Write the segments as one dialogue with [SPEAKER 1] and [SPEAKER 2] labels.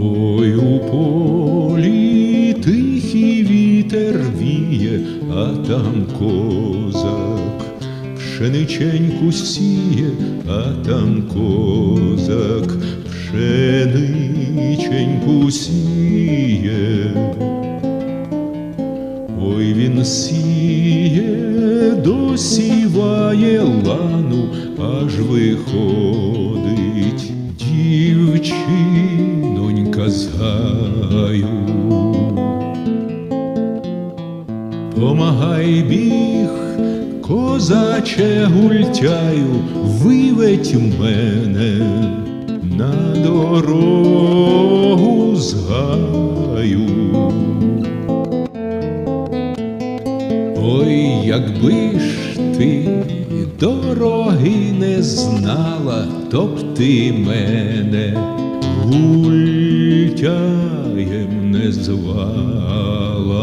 [SPEAKER 1] Ой у полі тихий вітер віє, а там козак. Пшениченьку сіє, а там козак. Пшениченьку сіє. Ой він сіє, досіває лану, аж виходить Помагай біг, козаче гультяю, виведь мене на дорогу з гаю. Ой, якби ж ти дороги не знала, то б ти мене гультяєм не звала.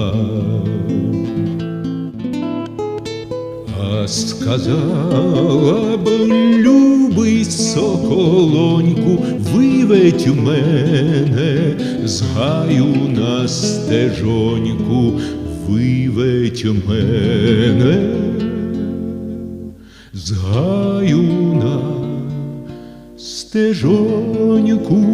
[SPEAKER 1] Сказала б, любий соколоньку, виведь мене з гаю на стежоньку, виведь мене з гаю на стежоньку.